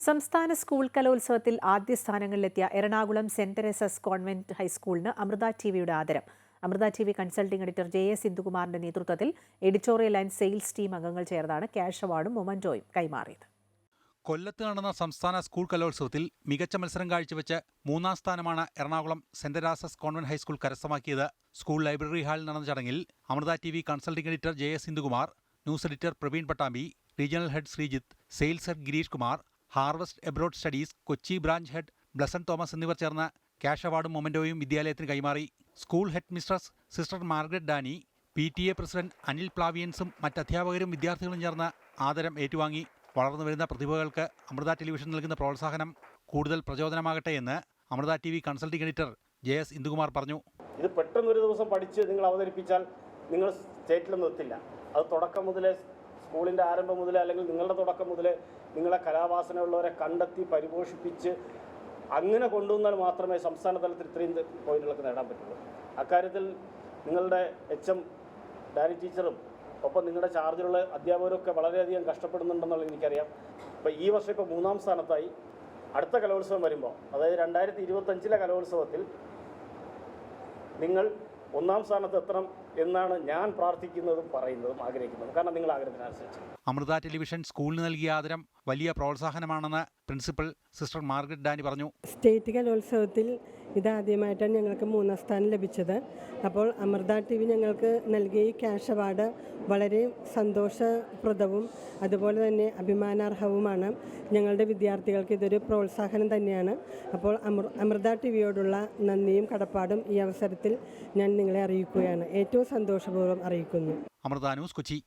സംസ്ഥാന സ്കൂൾ കലോത്സവത്തിൽ ആദ്യ സ്ഥാനങ്ങളിലെത്തിയ എറണാകുളം സെന്റ് തെരേസസ് കോൺവെന്റ് ഹൈസ്കൂളിന് അമൃത ടി വിയുടെ ആദരം. Amrita T V consulting editor J S സിന്ധുകുമാറിന്റെ നേതൃത്വത്തിൽ എഡിറ്റോറിയൽ ആൻഡ് സെയിൽസ് ടീം അംഗങ്ങൾ ചേർന്നാണ് ക്യാഷ് അവാർഡും മൊമന്റോയും കൈമാറിയത്. കൊല്ലത്ത് നടന്ന സംസ്ഥാന സ്കൂൾ കലോത്സവത്തിൽ മികച്ച മത്സരം കാഴ്ചവെച്ച് മൂന്നാം സ്ഥാനമാണ് Ernakulam Saint Teresa's convent high school കരസ്ഥമാക്കിയത്. സ്കൂൾ ലൈബ്രറി ഹാളിൽ നടന്ന ചടങ്ങിൽ Amrita T V consulting editor J S Sindhukumar news editor Praveen Pattambi regional head Sreejith sales head Girish Kumar harvest abroad studies Kochi branch head Blesson Thomas എന്നിവർ ചേർന്ന cash അവാർഡും മൊമെന്റോയും വിദ്യാലയത്തിന് കൈമാറി. School head mistress sister Margaret Dani P T A president Anil പ്ലാവിയൻസും മറ്റ് അധ്യാപകരും വിദ്യാർത്ഥികളും ചേർന്ന് ആദരം ഏറ്റുവാങ്ങി. വളർന്നു വരുന്ന പ്രതിഭകൾക്ക് അമൃത ടെലിവിഷൻ നൽകുന്ന പ്രോത്സാഹനം കൂടുതൽ പ്രചോദനമാകട്ടെ എന്ന് Amrita T V consulting editor J S Indukumar പറഞ്ഞു. ഇത് പെട്ടെന്ന് ഒരു ദിവസം പഠിച്ച് നിങ്ങൾ അവതരിപ്പിച്ചാൽ നിങ്ങൾ സ്റ്റേറ്റിലൊന്നും എത്തില്ല. അത് തുടക്കം മുതലേ സ്കൂളിന്റെ ആരംഭം മുതൽ അല്ലെങ്കിൽ നിങ്ങളുടെ തുടക്കം മുതൽ നിങ്ങളെ കലാവാസനയുള്ളവരെ കണ്ടെത്തി പരിപോഷിപ്പിച്ച് അങ്ങനെ കൊണ്ടുവന്നാൽ മാത്രമേ സംസ്ഥാന തലത്തിൽ ഇത്രയും പോയിന്റുകളൊക്കെ നേടാൻ പറ്റുള്ളൂ. അക്കാര്യത്തിൽ നിങ്ങളുടെ എച്ച് എം ഡാനി ടീച്ചറും ഒപ്പം നിങ്ങളുടെ ചാർജിലുള്ള അധ്യാപകരൊക്കെ വളരെയധികം കഷ്ടപ്പെടുന്നുണ്ടെന്നുള്ളത് എനിക്കറിയാം. ഇപ്പോൾ ഈ വർഷം ഇപ്പോൾ മൂന്നാം സ്ഥാനത്തായി. അടുത്ത കലോത്സവം വരുമ്പോൾ അതായത് രണ്ടായിരത്തി ഇരുപത്തഞ്ചിലെ കലോത്സവത്തിൽ നിങ്ങൾ ഒന്നാം സ്ഥാനത്ത് എത്തണം എന്നാണ് ഞാൻ പ്രാർത്ഥിക്കുന്നതും പറയുന്നതും ആഗ്രഹിക്കുന്നതും. കാരണം നിങ്ങൾ ആഗ്രഹത്തിനനുസരിച്ച് അമൃത ടെലിവിഷൻ സ്കൂളിന് നൽകിയ ആദരം വലിയ പ്രോത്സാഹനമാണെന്ന് പ്രിൻസിപ്പൽ സിസ്റ്റർ മാർഗരറ്റ് ഡാനി പറഞ്ഞു. സ്റ്റേറ്റ് കലോത്സവത്തിൽ ഇതാദ്യമായിട്ടാണ് ഞങ്ങൾക്ക് മൂന്നാം സ്ഥാനം ലഭിച്ചത്. അപ്പോൾ അമൃത ടി വി ഞങ്ങൾക്ക് നൽകിയ ഈ ക്യാഷ് അവാർഡ് വളരെ സന്തോഷപ്രദവും അതുപോലെ തന്നെ അഭിമാനാർഹവുമാണ്. ഞങ്ങളുടെ വിദ്യാർത്ഥികൾക്ക് ഇതൊരു പ്രോത്സാഹനം തന്നെയാണ്. അപ്പോൾ അമൃ അമൃത ടി വിയോടുള്ള നന്ദിയും കടപ്പാടും ഈ അവസരത്തിൽ ഞാൻ നിങ്ങളെ അറിയിക്കുകയാണ്. ഏറ്റവും സന്തോഷപൂർവം അറിയിക്കുന്നു. അമൃത ന്യൂസ് കൊച്ചി.